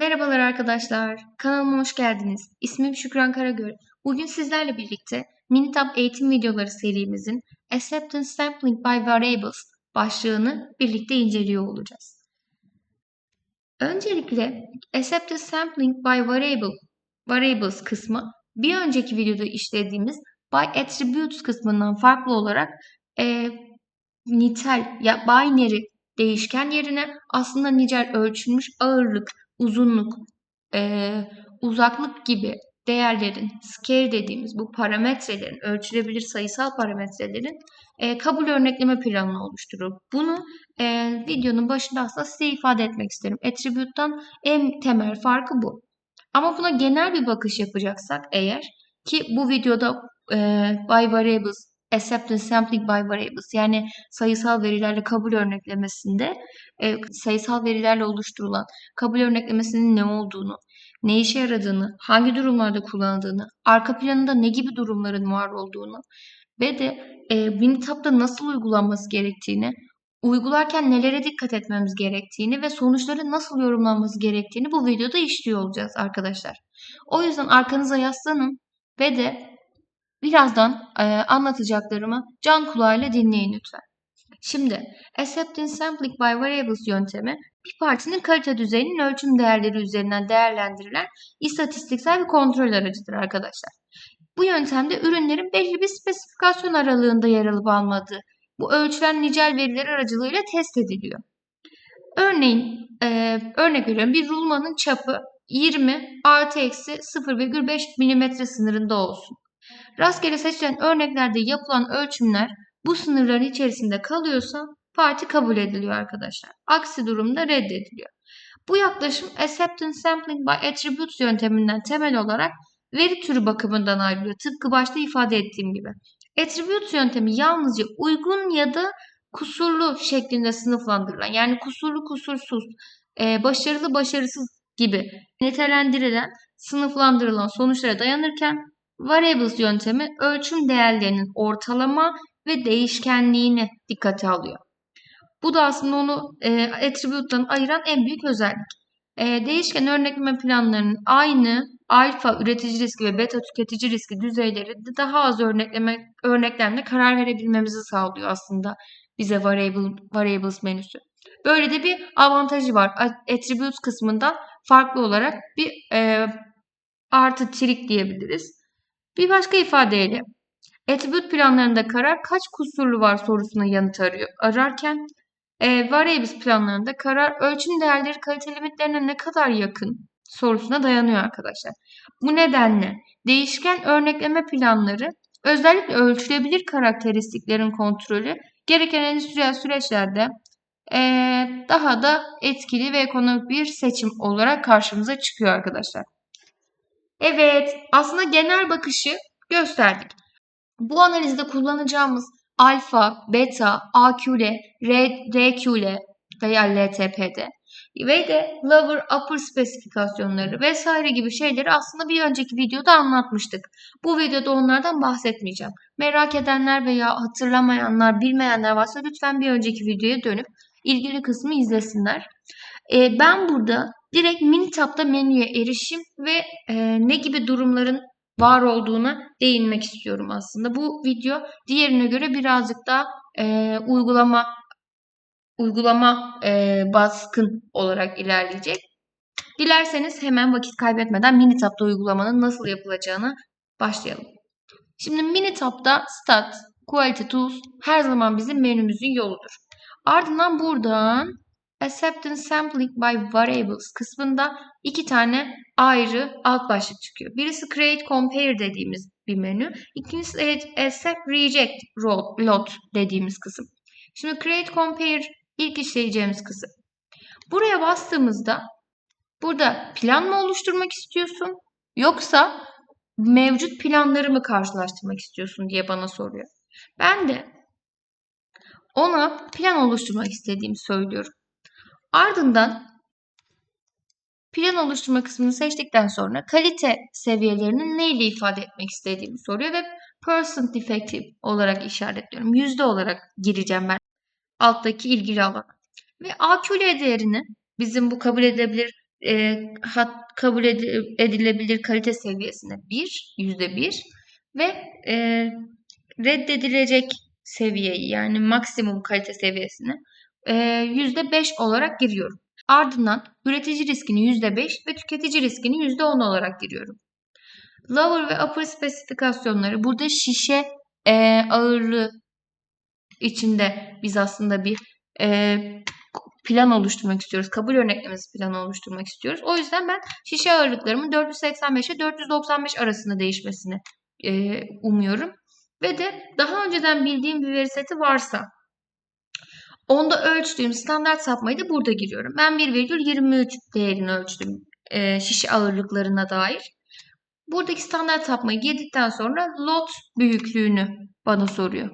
Merhabalar arkadaşlar. Kanalıma hoş geldiniz. İsmim Şükran Karagöl. Bugün sizlerle birlikte Minitab eğitim videoları serimizin Acceptance Sampling by Variables başlığını birlikte inceliyor olacağız. Öncelikle Acceptance Sampling by Variable, Variables kısmı bir önceki videoda işlediğimiz by Attributes kısmından farklı olarak e, nitel ya binary değişken yerine aslında nicel ölçülmüş ağırlık, uzunluk, eee, uzaklık gibi değerlerin, scale dediğimiz bu parametrelerin, ölçülebilir sayısal parametrelerin eee, kabul örnekleme planını oluşturur. Bunu eee, videonun başında aslında size ifade etmek isterim. Attribute'dan en temel farkı bu. Ama buna genel bir bakış yapacaksak eğer ki bu videoda eee by variables, acceptance sampling by variables yani sayısal verilerle kabul örneklemesinde e, sayısal verilerle oluşturulan kabul örneklemesinin ne olduğunu, ne işe yaradığını, hangi durumlarda kullanıldığını, arka planında ne gibi durumların var olduğunu ve de e, Minitab'da nasıl uygulanması gerektiğini, uygularken nelere dikkat etmemiz gerektiğini ve sonuçları nasıl yorumlanması gerektiğini bu videoda işliyor olacağız arkadaşlar. O yüzden arkanıza yaslanın ve de birazdan e, anlatacaklarımı can kulağıyla dinleyin lütfen. Şimdi Acceptance Sampling by Variables yöntemi bir partinin kalite düzeyinin ölçüm değerleri üzerinden değerlendirilen istatistiksel bir kontrol aracıdır arkadaşlar. Bu yöntemde ürünlerin belli bir spesifikasyon aralığında yer alıp almadığı bu ölçülen nicel veriler aracılığıyla test ediliyor. Örneğin e, örnek veriyorum bir rulmanın çapı 20 artı eksi 0,5 mm sınırında olsun. Rastgele seçilen örneklerde yapılan ölçümler bu sınırların içerisinde kalıyorsa parti kabul ediliyor arkadaşlar. Aksi durumda reddediliyor. Bu yaklaşım Acceptance Sampling by Attributes yönteminden temel olarak veri türü bakımından ayrılıyor. Tıpkı başta ifade ettiğim gibi. Attributes yöntemi yalnızca uygun ya da kusurlu şeklinde sınıflandırılan yani kusurlu kusursuz, e, başarılı başarısız gibi nitelendirilen, sınıflandırılan sonuçlara dayanırken Variables yöntemi ölçüm değerlerinin ortalama ve değişkenliğini dikkate alıyor. Bu da aslında onu e, attribute'dan ayıran en büyük özellik. E, değişken örnekleme planlarının aynı alfa üretici riski ve beta tüketici riski düzeyleri de daha az örnekleme örneklemle karar verebilmemizi sağlıyor aslında bize variable, variables menüsü. Böyle de bir avantajı var. Attributes kısmından farklı olarak bir e, artı trik diyebiliriz. Bir başka ifadeyle Attribute planlarında karar kaç kusurlu var sorusuna yanıt arıyor. Ararken e, variables planlarında karar ölçüm değerleri kalite limitlerine ne kadar yakın sorusuna dayanıyor arkadaşlar. Bu nedenle değişken örnekleme planları özellikle ölçülebilir karakteristiklerin kontrolü gereken endüstriyel süreçlerde e, daha da etkili ve ekonomik bir seçim olarak karşımıza çıkıyor arkadaşlar. Evet, aslında genel bakışı gösterdik. Bu analizde kullanacağımız alfa, beta, AQL, RQL veya LTP'de ve de lower upper spesifikasyonları vesaire gibi şeyleri aslında bir önceki videoda anlatmıştık. Bu videoda onlardan bahsetmeyeceğim. Merak edenler veya hatırlamayanlar, bilmeyenler varsa lütfen bir önceki videoya dönüp ilgili kısmı izlesinler. Ee, ben burada direkt Minitab'da menüye erişim ve e, ne gibi durumların var olduğuna değinmek istiyorum aslında. Bu video diğerine göre birazcık daha e, uygulama uygulama e, baskın olarak ilerleyecek. Dilerseniz hemen vakit kaybetmeden Minitab'da uygulamanın nasıl yapılacağını başlayalım. Şimdi Minitab'da Stat, Quality Tools her zaman bizim menümüzün yoludur. Ardından buradan Acceptance Sampling by Variables kısmında iki tane ayrı alt başlık çıkıyor. Birisi Create Compare dediğimiz bir menü. İkincisi Accept Reject Lot dediğimiz kısım. Şimdi Create Compare ilk işleyeceğimiz kısım. Buraya bastığımızda burada plan mı oluşturmak istiyorsun yoksa mevcut planları mı karşılaştırmak istiyorsun diye bana soruyor. Ben de ona plan oluşturmak istediğimi söylüyorum. Ardından plan oluşturma kısmını seçtikten sonra kalite seviyelerini neyle ifade etmek istediğimi soruyor ve percent defective olarak işaretliyorum. Yüzde olarak gireceğim ben alttaki ilgili alana. Ve AQL değerini bizim bu kabul edilebilir e, hat, kabul edi- edilebilir kalite seviyesine 1, %1 ve e, reddedilecek seviyeyi yani maksimum kalite seviyesine e, %5 olarak giriyorum. Ardından üretici riskini %5 ve tüketici riskini %10 olarak giriyorum. Lower ve upper spesifikasyonları burada şişe e, ağırlığı içinde biz aslında bir e, plan oluşturmak istiyoruz. Kabul örneklemesi planı oluşturmak istiyoruz. O yüzden ben şişe ağırlıklarımın 485 ile 495 arasında değişmesini e, umuyorum. Ve de daha önceden bildiğim bir veri seti varsa onda ölçtüğüm standart sapmayı da burada giriyorum. Ben 1,23 değerini ölçtüm e, şişe ağırlıklarına dair. Buradaki standart sapmayı girdikten sonra lot büyüklüğünü bana soruyor.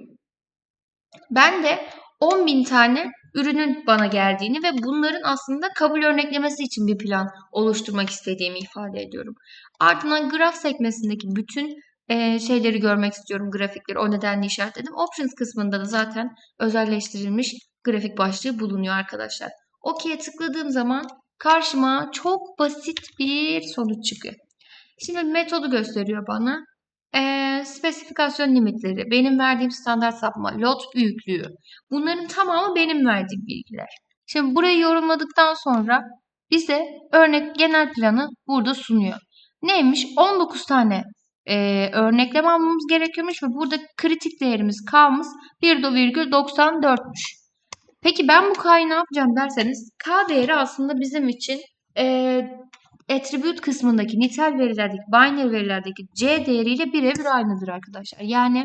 Ben de 10.000 tane ürünün bana geldiğini ve bunların aslında kabul örneklemesi için bir plan oluşturmak istediğimi ifade ediyorum. Ardından graf sekmesindeki bütün e, şeyleri görmek istiyorum, grafikleri. O nedenle işaretledim. Options kısmında da zaten özelleştirilmiş grafik başlığı bulunuyor arkadaşlar. OK'ye tıkladığım zaman karşıma çok basit bir sonuç çıkıyor. Şimdi metodu gösteriyor bana. Ee, spesifikasyon limitleri, benim verdiğim standart sapma, lot büyüklüğü. Bunların tamamı benim verdiğim bilgiler. Şimdi burayı yorumladıktan sonra bize örnek genel planı burada sunuyor. Neymiş? 19 tane e, örnekleme almamız gerekiyormuş ve burada kritik değerimiz K'mız 1,94'müş. Peki ben bu K'yı ne yapacağım derseniz K değeri aslında bizim için e, attribute kısmındaki nitel verilerdeki binary verilerdeki C değeriyle birebir aynıdır arkadaşlar. Yani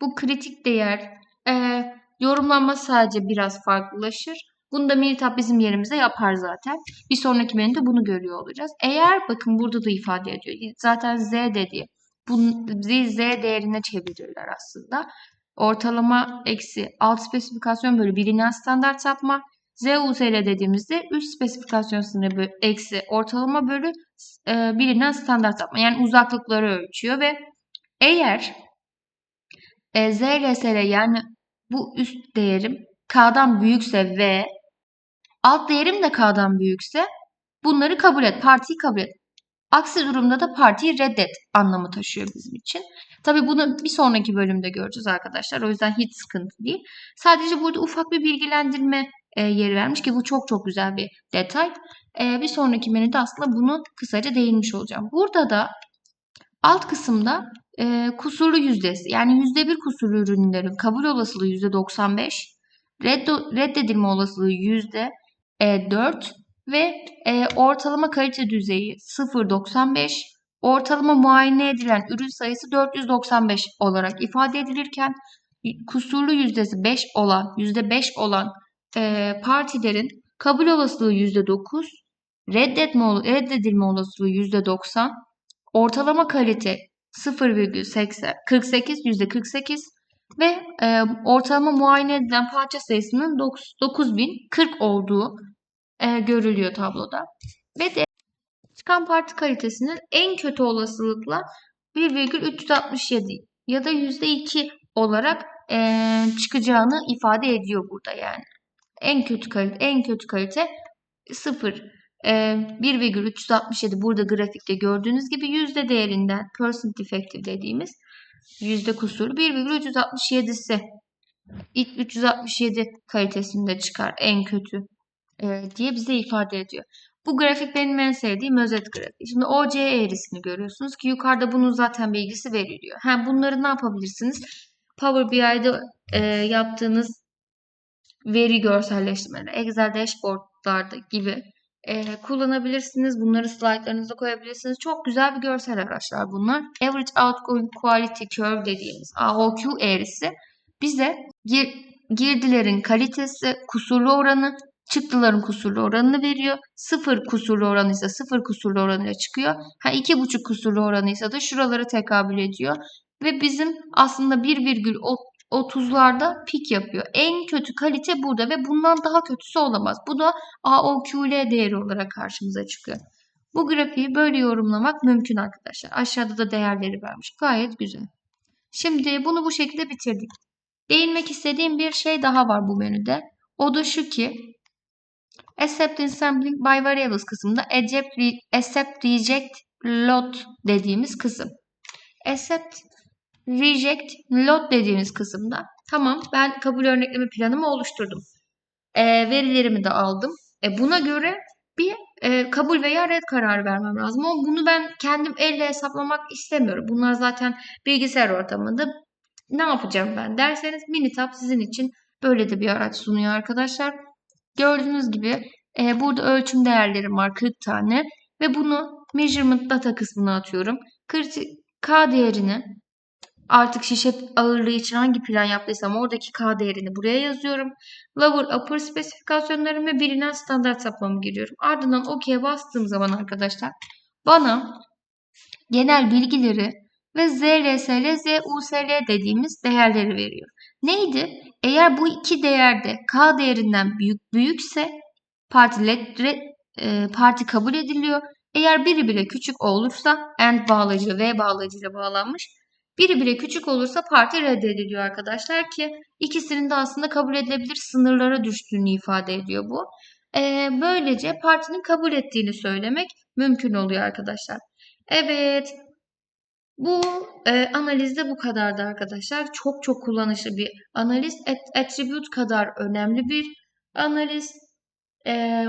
bu kritik değer e, yorumlanma sadece biraz farklılaşır. Bunu da Minitab bizim yerimize yapar zaten. Bir sonraki menüde bunu görüyor olacağız. Eğer bakın burada da ifade ediyor. Zaten Z dediği. Bunu Z değerine çevirirler aslında. Ortalama eksi alt spesifikasyon bölü bilinen standart sapma. ZUSL dediğimizde üst spesifikasyon sınırı eksi ortalama bölü e, bilinen standart sapma. Yani uzaklıkları ölçüyor ve eğer e, ZLSL yani bu üst değerim K'dan büyükse ve alt değerim de K'dan büyükse bunları kabul et. Partiyi kabul et. Aksi durumda da partiyi reddet anlamı taşıyor bizim için. Tabii bunu bir sonraki bölümde göreceğiz arkadaşlar. O yüzden hiç sıkıntı değil. Sadece burada ufak bir bilgilendirme e, yeri vermiş ki bu çok çok güzel bir detay. E, bir sonraki menüde aslında bunu kısaca değinmiş olacağım. Burada da alt kısımda e, kusurlu yüzdesi yani %1 kusurlu ürünlerin kabul olasılığı %95, reddo, reddedilme olasılığı %4 ve e, ortalama kalite düzeyi 0.95, ortalama muayene edilen ürün sayısı 495 olarak ifade edilirken kusurlu yüzdesi 5 olan, %5 olan e, partilerin kabul olasılığı %9, reddetme, reddedilme olasılığı %90, ortalama kalite 0,80 48 %48 ve e, ortalama muayene edilen parça sayısının 9040 olduğu e, görülüyor tabloda. Ve de çıkan parti kalitesinin en kötü olasılıkla 1,367 ya da %2 olarak e, çıkacağını ifade ediyor burada yani. En kötü kalite en kötü kalite 0 e, 1,367 burada grafikte gördüğünüz gibi yüzde değerinden percent defective dediğimiz yüzde kusur 1,367'si 367 kalitesinde çıkar en kötü e, diye bize ifade ediyor. Bu grafik benim en sevdiğim özet grafik. Şimdi OC eğrisini görüyorsunuz ki yukarıda bunun zaten bilgisi veriliyor. Hem bunları ne yapabilirsiniz? Power BI'de e, yaptığınız veri görselleştirmeleri, Excel dashboardlarda gibi e, kullanabilirsiniz. Bunları slaytlarınıza koyabilirsiniz. Çok güzel bir görsel araçlar bunlar. Average Outgoing Quality Curve dediğimiz AOQ eğrisi bize gir, girdilerin kalitesi, kusurlu oranı, çıktıların kusurlu oranını veriyor. Sıfır kusurlu oranı ise sıfır kusurlu oranıyla çıkıyor. Ha iki buçuk kusurlu oranı ise de şuralara tekabül ediyor. Ve bizim aslında 1,30'larda pik yapıyor. En kötü kalite burada ve bundan daha kötüsü olamaz. Bu da AOQL değeri olarak karşımıza çıkıyor. Bu grafiği böyle yorumlamak mümkün arkadaşlar. Aşağıda da değerleri vermiş. Gayet güzel. Şimdi bunu bu şekilde bitirdik. Değinmek istediğim bir şey daha var bu menüde. O da şu ki Accept sampling by variables kısmında accept, re- accept reject load dediğimiz kısım. Accept reject load dediğimiz kısımda tamam ben kabul örnekleme planımı oluşturdum. E, verilerimi de aldım. E, buna göre bir e, kabul veya red kararı vermem lazım. Ama bunu ben kendim elle hesaplamak istemiyorum. Bunlar zaten bilgisayar ortamında ne yapacağım ben derseniz Minitab sizin için böyle de bir araç sunuyor arkadaşlar. Gördüğünüz gibi e, burada ölçüm değerlerim var 40 tane ve bunu measurement data kısmına atıyorum. K değerini artık şişe ağırlığı için hangi plan yaptıysam oradaki K değerini buraya yazıyorum. Lower upper spesifikasyonlarım ve bilinen standart sapmamı giriyorum. Ardından OK'ye bastığım zaman arkadaşlar bana genel bilgileri ve ZRSL, ZUSL dediğimiz değerleri veriyor. Neydi? Eğer bu iki değerde K değerinden büyük büyükse parti, let- e, parti kabul ediliyor. Eğer biri bile küçük olursa AND bağlacıyla V bağlacıyla bağlanmış. Biri bile küçük olursa parti reddediliyor arkadaşlar ki ikisinin de aslında kabul edilebilir sınırlara düştüğünü ifade ediyor bu. E, böylece partinin kabul ettiğini söylemek mümkün oluyor arkadaşlar. Evet, bu e, analizde bu kadardı arkadaşlar. Çok çok kullanışlı bir analiz. At- attribute kadar önemli bir analiz. E,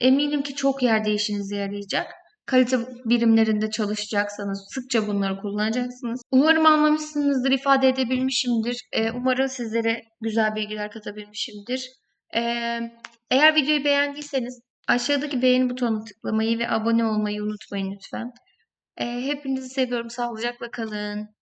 eminim ki çok yerde işinize yarayacak. Kalite birimlerinde çalışacaksanız sıkça bunları kullanacaksınız. Umarım anlamışsınızdır, ifade edebilmişimdir. E, umarım sizlere güzel bilgiler katabilmişimdir. E, eğer videoyu beğendiyseniz aşağıdaki beğeni butonuna tıklamayı ve abone olmayı unutmayın lütfen. Hepinizi seviyorum. Sağlıcakla kalın.